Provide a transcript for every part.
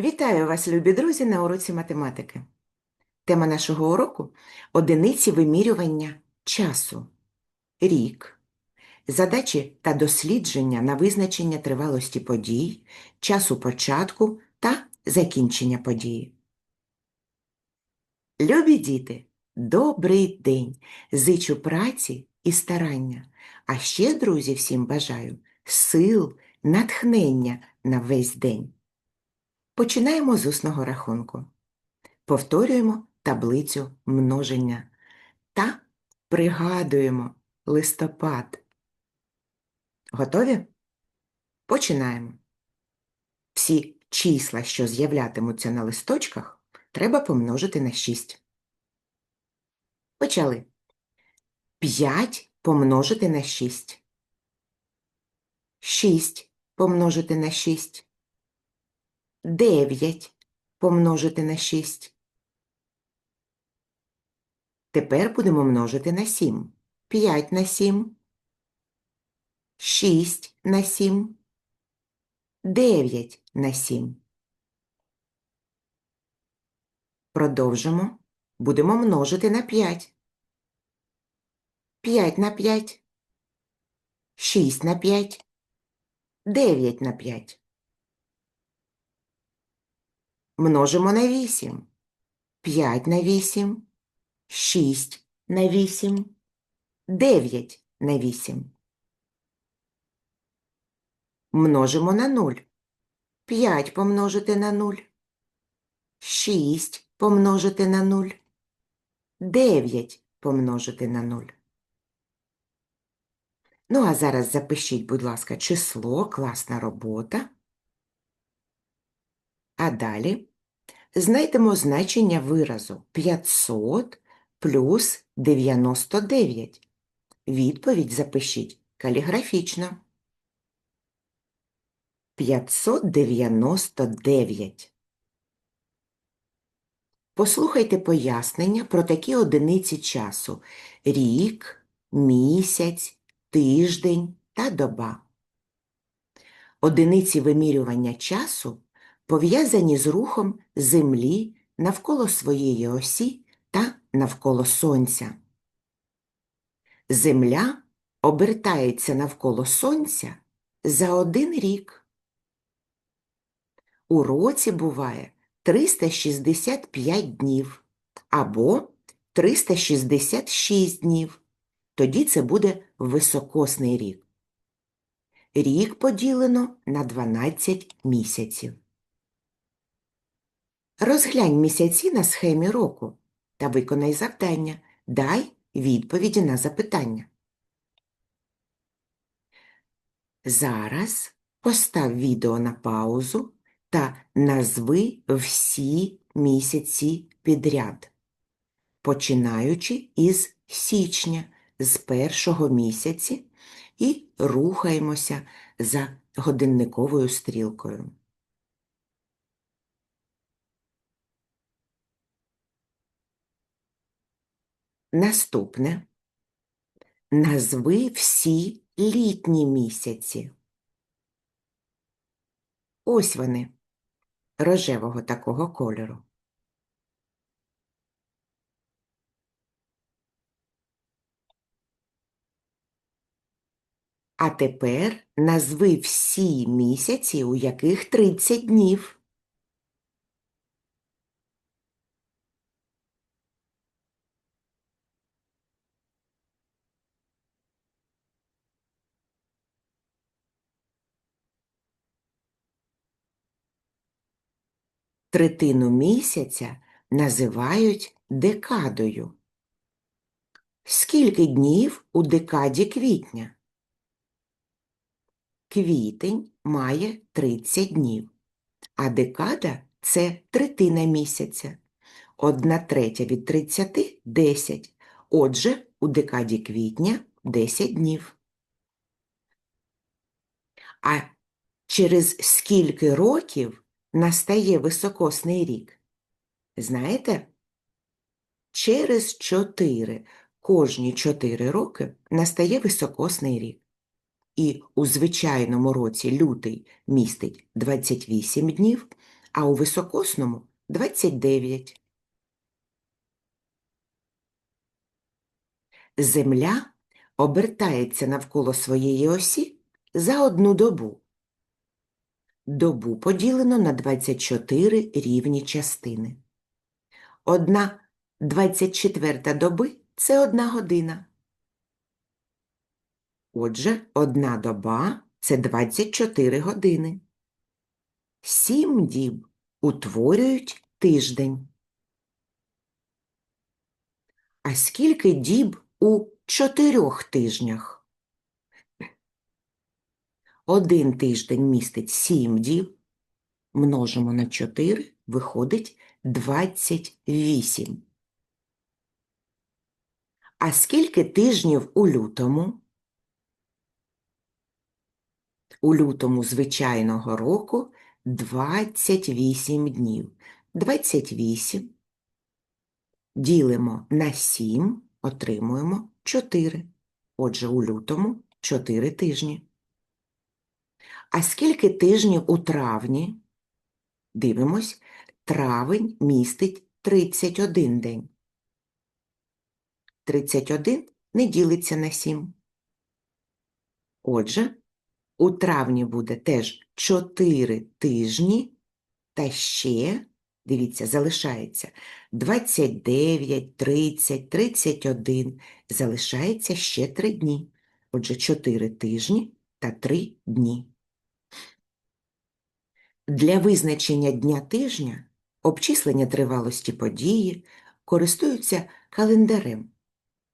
Вітаю вас, любі друзі, на уроці математики. Тема нашого уроку одиниці вимірювання часу, рік, задачі та дослідження на визначення тривалості подій, часу початку та закінчення події. Любі діти, добрий день! Зичу праці і старання. А ще, друзі, всім бажаю сил, натхнення на весь день. Починаємо з усного рахунку. Повторюємо таблицю множення та пригадуємо листопад. Готові? Починаємо. Всі числа, що з'являтимуться на листочках, треба помножити на 6. Почали. 5 помножити на 6. 6 помножити на 6. 9 помножити на 6. Тепер будемо множити на 7. 5 на 7. 6 на 7. 9 на 7. Продовжимо. Будемо множити на 5. 5 на 5. 6 на 5. 9 на 5. Множимо на 8. 5 на 8. 6 на 8. 9 на 8. Множимо на 0. 5 помножити на 0. 6 помножити на 0. 9 помножити на 0. Ну, а зараз запишіть, будь ласка, число, класна робота. А далі знайдемо значення виразу 500 плюс 99. Відповідь запишіть каліграфічно. 599. Послухайте пояснення про такі одиниці часу – рік, місяць, тиждень та доба. Одиниці вимірювання часу пов'язані з рухом Землі навколо своєї осі та навколо Сонця. Земля обертається навколо Сонця за один рік. У році буває 365 днів або 366 днів. Тоді це буде високосний рік. Рік поділено на 12 місяців. Розглянь місяці на схемі року та виконай завдання. Дай відповіді на запитання. Зараз постав відео на паузу та назви всі місяці підряд, починаючи із січня, з першого місяці, і рухаємося за годинниковою стрілкою. Наступне. Назви всі літні місяці. Ось вони, рожевого такого кольору. А тепер назви всі місяці, у яких 30 днів. Третину місяця називають декадою. Скільки днів у декаді квітня? Квітень має 30 днів, а декада це третина місяця. Одна третя від 30 – 10. Отже, у декаді квітня 10 днів. А через скільки років настає високосний рік? Знаєте? Через 4, кожні 4 роки настає високосний рік. І у звичайному році лютий містить 28 днів, а у високосному 29. Земля обертається навколо своєї осі за одну добу. Добу поділено на 24 рівні частини. Одна 24 доби – це одна година. Отже, одна доба – це 24 години. Сім діб утворюють тиждень. А скільки діб у чотирьох тижнях? Один тиждень містить сім діб, множимо на 4, виходить 28. А скільки тижнів у лютому? У лютому звичайного року 28 днів. 28 ділимо на 7, отримуємо 4. Отже, у лютому 4 тижні. А скільки тижнів у травні? Дивимось, травень містить 31 день. 31 не ділиться на 7. Отже, у травні буде теж 4 тижні, та ще, дивіться, залишається 29, 30, 31, залишається ще 3 дні. Отже, 4 тижні та 3 дні. Для визначення дня тижня обчислення тривалості події користуються календарем,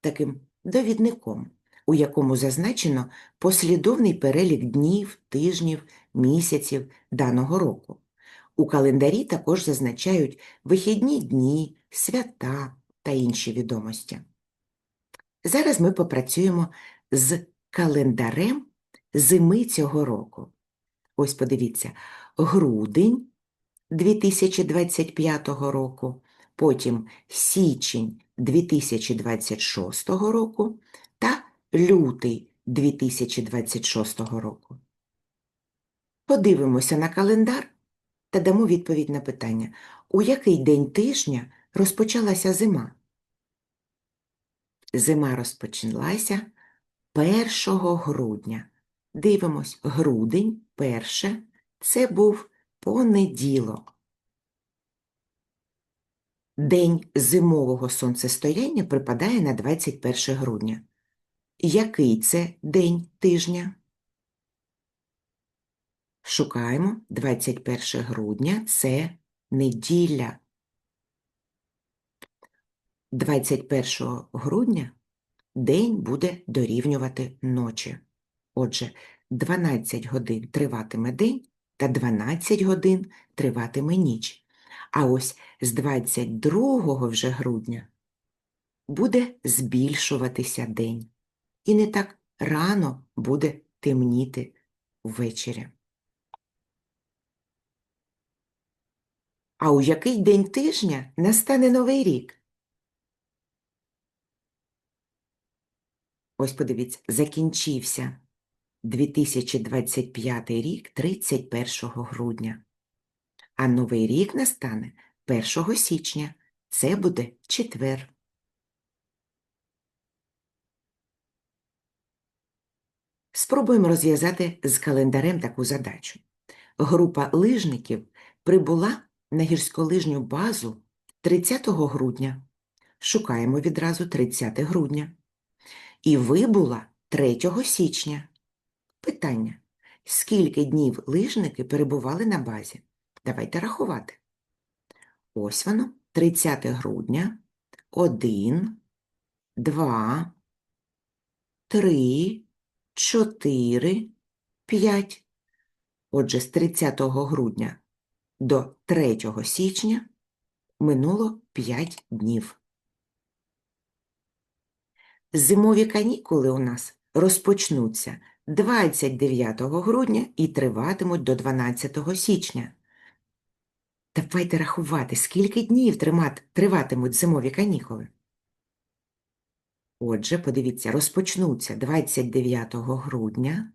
таким довідником, у якому зазначено послідовний перелік днів, тижнів, місяців даного року. У календарі також зазначають вихідні дні, свята та інші відомості. Зараз ми попрацюємо з календарем зими цього року. Ось подивіться, грудень 2025 року, потім січень 2026 року та лютий 2026 року. Подивимося на календар та дамо відповідь на питання, у який день тижня розпочалася зима? Зима розпочалася 1 грудня. Дивимось, грудень, перше, це був понеділок. День зимового сонцестояння припадає на 21 грудня. Який це день тижня? Шукаємо 21 грудня це неділя. 21 грудня день буде дорівнювати ночі. Отже, 12 годин триватиме день та 12 годин триватиме ніч. А ось з 22 вже грудня буде збільшуватися день. І не так рано буде темніти ввечері. А у який день тижня настане новий рік? Ось подивіться, закінчився 2025 рік 31 грудня. А новий рік настане 1 січня. Це буде четвер. Спробуємо розв'язати з календарем таку задачу. Група лижників прибула на гірськолижню базу 30 грудня. Шукаємо відразу 30 грудня. І вибула 3 січня. Питання. Скільки днів лижники перебували на базі? Давайте рахувати. Ось воно, 30 грудня, 1, 2, 3, 4, 5. Отже, з 30 грудня до 3 січня минуло 5 днів. Зимові канікули у нас розпочнуться 29 грудня і триватимуть до 12 січня. Давайте рахувати, скільки днів триватимуть зимові канікули. Отже, подивіться, розпочнуться 29 грудня,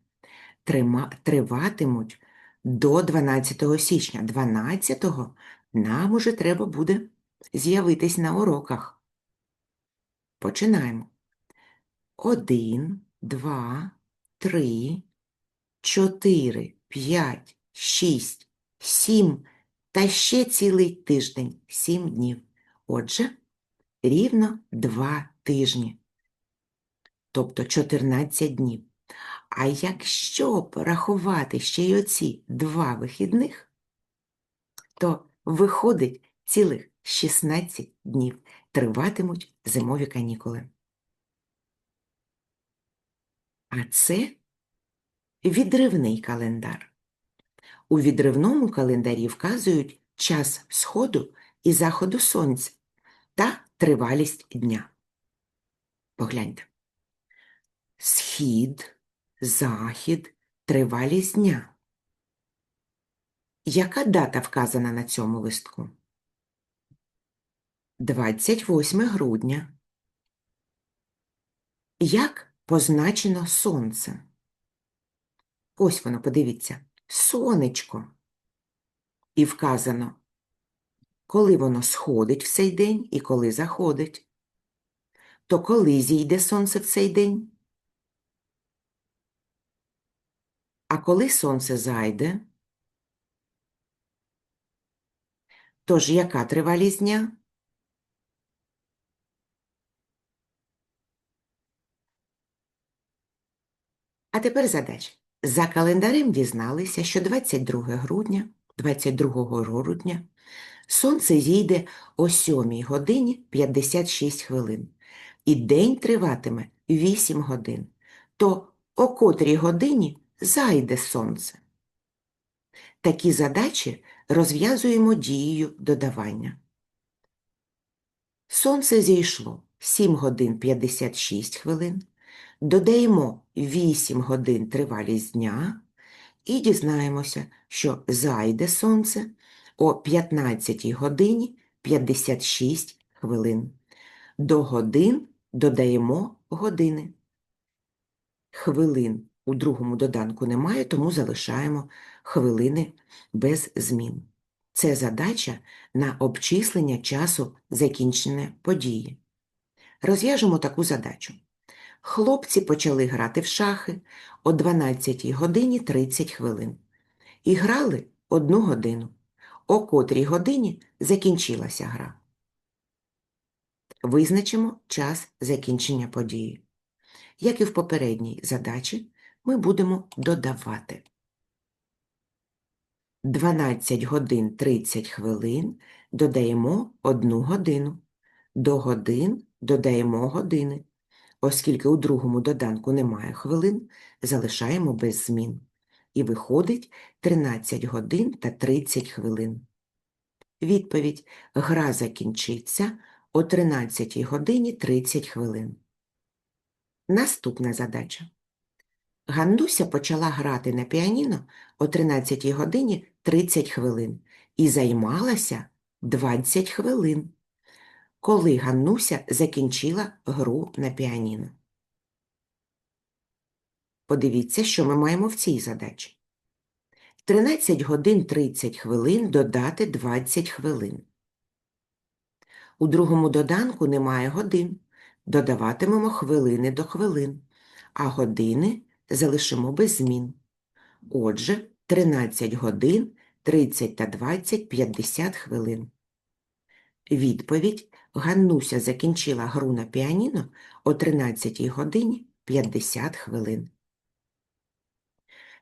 триватимуть до 12 січня. 12-го нам уже треба буде з'явитись на уроках. Починаємо. Один, два, три, чотири, п'ять, шість, сім та ще цілий тиждень, сім днів. Отже, рівно два тижні, тобто 14 днів. А якщо порахувати ще й оці два вихідних, то виходить цілих 16 днів триватимуть зимові канікули. А це відривний календар. У відривному календарі вказують час сходу і заходу сонця та тривалість дня. Погляньте. Схід, захід, тривалість дня. Яка дата вказана на цьому листку? 28 грудня. Як позначено сонце? Ось воно, подивіться, сонечко. І вказано, коли воно сходить в цей день і коли заходить. То коли зійде сонце в цей день? А коли сонце зайде? Тож яка тривалість дня? А тепер задача. За календарем дізналися, що 22 грудня, 22 грудня сонце зійде о 7 годині 56 хвилин, і день триватиме 8 годин. То о котрій годині зайде сонце. Такі задачі розв'язуємо дією додавання. Сонце зійшло 7 годин 56 хвилин. Додаємо 8 годин тривалість дня і дізнаємося, що зайде сонце о 15 годині 56 хвилин. До годин додаємо години. Хвилин у другому доданку немає, тому залишаємо хвилини без змін. Це задача на обчислення часу закінчення події. Розв'яжемо таку задачу. Хлопці почали грати в шахи о 12 годині 30 хвилин. І грали одну годину. О котрій годині закінчилася гра. Визначимо час закінчення події. Як і в попередній задачі, ми будемо додавати. 12 годин 30 хвилин додаємо 1 годину. До годин додаємо години. Оскільки у другому доданку немає хвилин, залишаємо без змін. І виходить 13 годин та 30 хвилин. Відповідь Гра закінчиться о 13 годині 30 хвилин. Наступна задача. Ганнуся почала грати на піаніно о 13 годині 30 хвилин і займалася 20 хвилин коли Ганнуся закінчила гру на піаніно. Подивіться, що ми маємо в цій задачі. 13 годин 30 хвилин додати 20 хвилин. У другому доданку немає годин. Додаватимемо хвилини до хвилин, а години залишимо без змін. Отже, 13 годин 30 та 20 50 хвилин. Відповідь Ганнуся закінчила гру на піаніно о 13 годині 50 хвилин.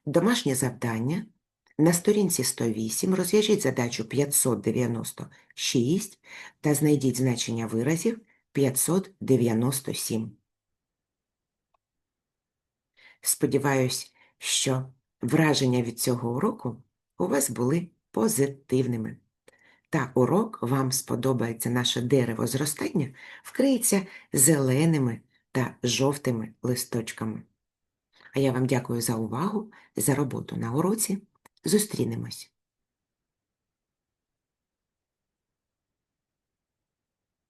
Домашнє завдання. На сторінці 108 розв'яжіть задачу 596 та знайдіть значення виразів 597. Сподіваюсь, що враження від цього уроку у вас були позитивними та урок вам сподобається наше дерево зростання, вкриється зеленими та жовтими листочками. А я вам дякую за увагу, за роботу на уроці. Зустрінемось!